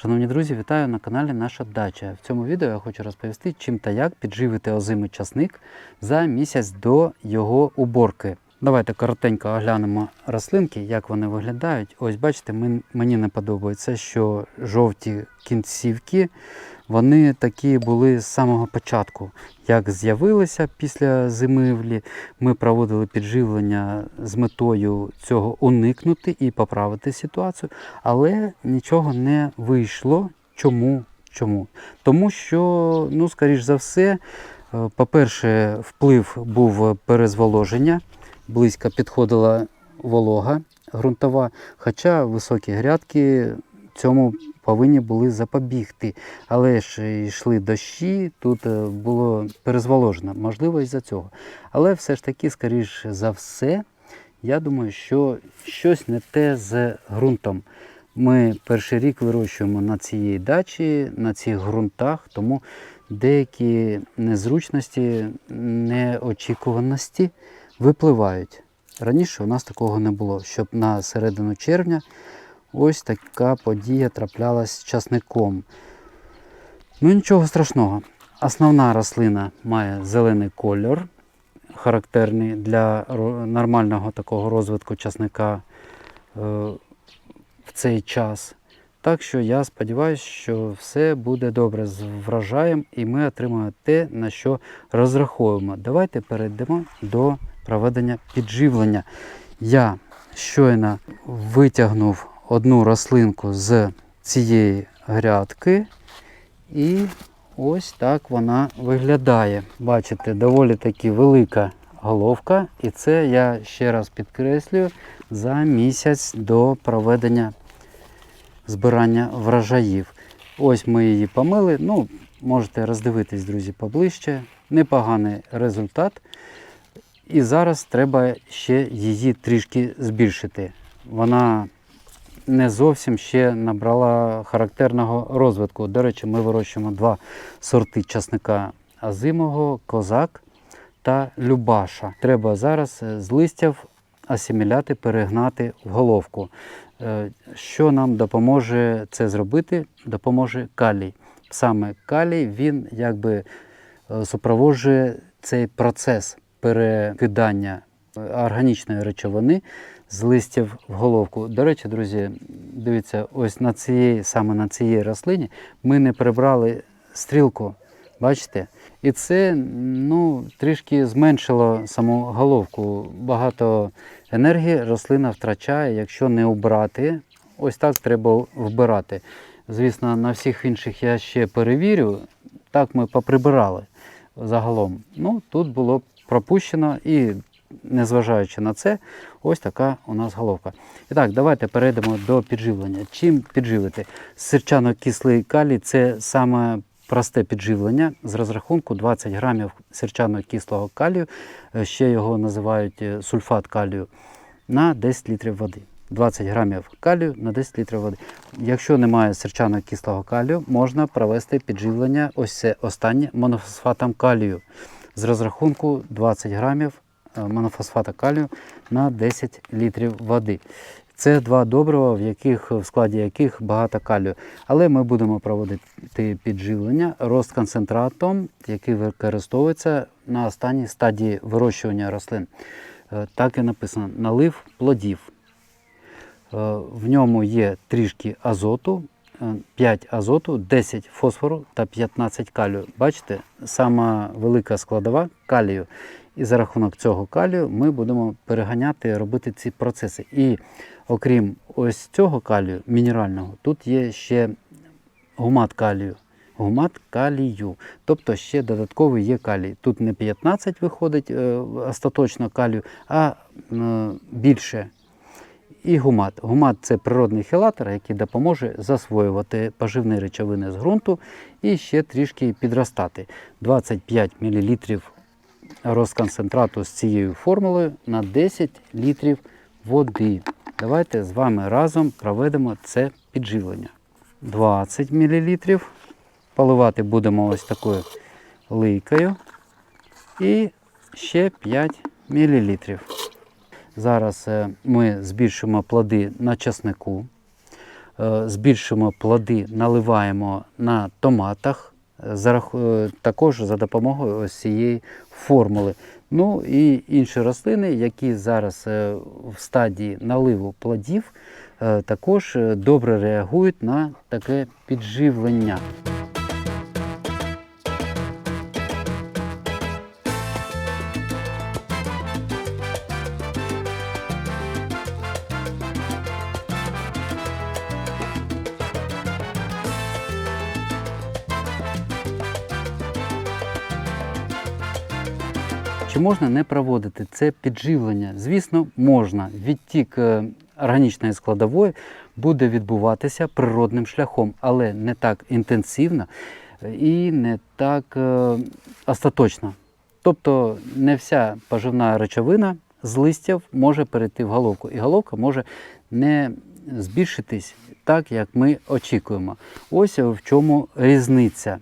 Шановні друзі, вітаю на каналі Наша Дача. В цьому відео я хочу розповісти, чим та як підживити озимий часник за місяць до його уборки. Давайте коротенько оглянемо рослинки, як вони виглядають. Ось бачите, мені не подобається, що жовті кінцівки вони такі були з самого початку. Як з'явилися після зимівлі, ми проводили підживлення з метою цього уникнути і поправити ситуацію, але нічого не вийшло. Чому? Чому? Тому що, ну, скоріш за все, е, по-перше, вплив був перезволоження, близько підходила волога ґрунтова, хоча високі грядки цьому повинні були запобігти. Але ж йшли дощі, тут е, було перезволожено, можливо, із-за цього. Але все ж таки, скоріш за все, я думаю, що щось не те з ґрунтом. Ми перший рік вирощуємо на цій дачі, на цих ґрунтах, тому деякі незручності, неочікуваності випливають. Раніше у нас такого не було, щоб на середину червня ось така подія траплялась з часником. Ну нічого страшного. Основна рослина має зелений кольор, характерний для нормального такого розвитку часника е, в цей час. Так що я сподіваюся, що все буде добре з врожаєм і ми отримаємо те, на що розраховуємо. Давайте перейдемо до проведення підживлення. Я щойно витягнув одну рослинку з цієї грядки, і ось так вона виглядає. Бачите, доволі таки велика головка, і це я ще раз підкреслюю за місяць до проведення збирання врожаїв. Ось ми її помили. Ну, можете роздивитись, друзі, поближче. Непоганий результат. І зараз треба ще її трішки збільшити. Вона не зовсім ще набрала характерного розвитку. До речі, ми вирощуємо два сорти часника азимого, козак та любаша. Треба зараз е, з листів асиміляти, перегнати в головку. Е, Що нам допоможе це зробити? Допоможе калій. Саме калій він якби е, супроводжує цей процес перекидання органічної речовини з листів в головку. До речі, друзі, дивіться, ось на цієї, саме на цій рослині ми не прибрали стрілку. Бачите? І це ну, трішки зменшило саму головку. Багато енергії рослина втрачає, якщо не убрати. Ось так треба вбирати. Звісно, на всіх інших я ще перевірю. Так ми поприбирали загалом. Ну, тут було пропущено і, незважаючи на це, ось така у нас головка. І так, давайте перейдемо до підживлення. Чим підживити? Сирчано-кислий калій це саме просте підживлення з розрахунку 20 грамів сирчано-кислого калію, е, ще його називають е, сульфат калію, на 10 літрів води. 20 грамів калію на 10 літрів води. Якщо немає сирчано-кислого калію, можна провести підживлення ось це останнє монофосфатом калію з розрахунку 20 грамів монофосфата калію на 10 літрів води. Це два добрива, в яких в складі яких багато калію. Але ми будемо проводити підживлення розконцентратом, який використовується на останній стадії вирощування рослин. Е, Так і написано: налив плодів. Е, В ньому є трішки азоту, е, 5 азоту, 10 фосфору та 15 калію. Бачите, сама велика складова калію. І за рахунок цього калію ми будемо переганяти, робити ці процеси. І окрім ось цього калію, мінерального, тут є ще гумат калію. Гумат калію. Тобто ще додатковий є калій. Тут не 15 виходить е, остаточно калію, а е, більше і гумат. Гумат це природний хелатор, який допоможе засвоювати поживні речовини з ґрунту і ще трішки підростати. 25 мл розконцентрату з цією формулою на 10 літрів води. Давайте з вами разом проведемо це підживлення. 20 мл. Поливати будемо ось такою лийкою. І ще 5 мл. Зараз е, ми збільшимо плоди на часнику. е, збільшуємо плоди, наливаємо на томатах, за е, також за допомогою ось цієї формули. Ну і інші рослини, які зараз е, в стадії наливу плодів, е, також добре реагують на таке підживлення. Чи можна не проводити це підживлення? Звісно, можна. Відтік е, органічної складової буде відбуватися природним шляхом, але не так інтенсивно е, і не так е, остаточно. Тобто не вся поживна речовина з листів може перейти в головку, і головка може не збільшитись так, як ми очікуємо. Ось в чому різниця.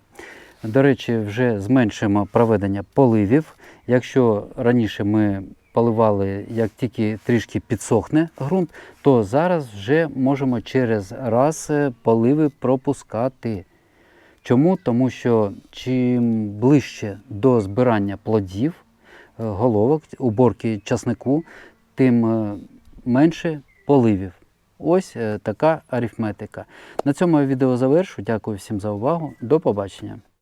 До речі, вже зменшуємо проведення поливів. Якщо раніше ми поливали, як тільки трішки підсохне ґрунт, то зараз вже можемо через раз е, поливи пропускати. Чому? Тому що чим ближче до збирання плодів, е, головок, уборки часнику, тим е, менше поливів. Ось така арифметика. На цьому я відео завершу. Дякую всім за увагу. До побачення.